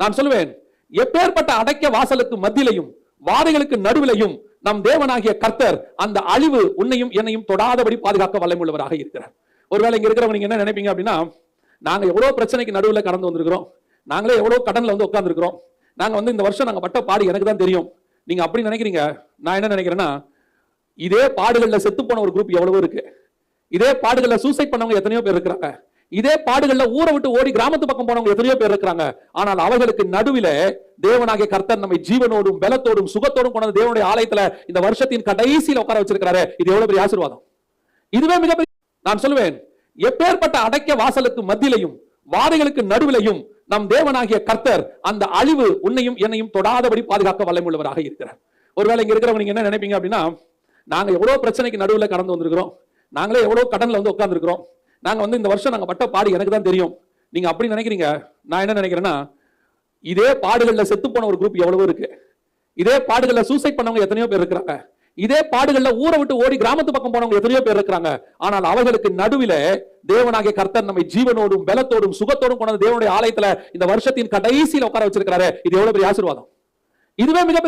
நான் சொல்லுவேன் எப்பேற்பட்ட அடைக்க வாசலுக்கு மத்தியிலையும் வாதைகளுக்கு நடுவிலையும் நம் தேவனாகிய கர்த்தர் அந்த அழிவு உன்னையும் என்னையும் தொடாதபடி பாதுகாக்க வல்லமுள்ளவராக இருக்கிறார். ஒருவேளை இங்க இருக்கிறவங்க நீங்க என்ன நினைப்பீங்க அப்படின்னா நாங்க எவ்வளவு பிரச்சனைக்கு நடுவில் கடந்து வந்திருக்கிறோம் நாங்களே எவ்வளவு கடன்ல வந்து உட்காந்துருக்கிறோம் நாங்க வந்து இந்த வருஷம் நாங்க பட்ட பாடு எனக்கு தான் தெரியும். நீங்க அப்படி நினைக்கிறீங்க? நான் என்ன நினைக்கிறேன்னா இதே பாடுகள்ல செத்து போன ஒரு குரூப் எவ்வளவோ இருக்கு. இதே பாடுகள்ல சூசைட் பண்ணவங்க எத்தனையோ பேர் இருக்கிறாங்க. இதே பாடுகள்ல ஊரை விட்டு ஓடி கிராமத்து பக்கம் போனவங்க எத்தனையோ பேர் இருக்கிறாங்க. ஆனால் அவர்களுக்கு நடுவில தேவனாகிய கர்த்தர் நம்மை ஜீவனோடும் பலத்தோடும் சுகத்தோடும் கொண்டு தேவனுடைய ஆலயத்துல இந்த வருஷத்தின் கடைசியில உட்கார வச்சிருக்கிறாரு. இது எவ்வளவு பெரிய ஆசீர்வாதம்? இதுவே மிகப்பெரிய நான் சொல்லுவேன் எப்பேற்பட்ட அடைக்க வாசலுக்கு மத்தியிலையும் வாதைகளுக்கு நடுவிலையும் நம் தேவனாகிய கர்த்தர் அந்த அழிவு உன்னையும் என்னையும் தொடாதபடி பாதுகாக்க வல்லமுள்ளவராக இருக்கிறார். ஒருவேளை இங்க இருக்கிறவங்க நீங்க என்ன நினைப்பீங்க அப்படின்னா நாங்க எவ்வளவு பிரச்சனைக்கு நடுவுல கடந்து வந்திருக்கிறோம். நாங்களே எவ்வளவு கடன்ல வந்து உட்கார்ந்துருக்கிறோம். நாங்கள் வந்து இந்த வருஷம் நாங்கள் பட்ட பாடு எனக்கு தான் தெரியும். நீங்கள் அப்படி நினைக்கிறீங்க? நான் என்ன நினைக்கிறேன்னா இதே பாடுகளில் செத்து போன ஒரு குரூப் எவ்வளவோ இருக்கு. இதே பாடுகளில் சூசைட் பண்ணவங்க எத்தனையோ பேர் இருக்கிறாங்க. இதே பாடுகளில் ஊரை விட்டு ஓடி கிராமத்து பக்கம் போனவங்க எத்தனையோ பேர் இருக்கிறாங்க. ஆனால் அவர்களுக்கு நடுவில் தேவனாகிய கர்த்தர் நம்மை ஜீவனோடும் பலத்தோடும் சுகத்தோடும் கொண்டு தேவனுடைய ஆலயத்தில் இந்த வருஷத்தின் கடைசியில் உட்கார வச்சிருக்கிறாரு. இது எவ்வளவு பெரிய ஆசீர்வாதம். இதுவே மிகப்பெரிய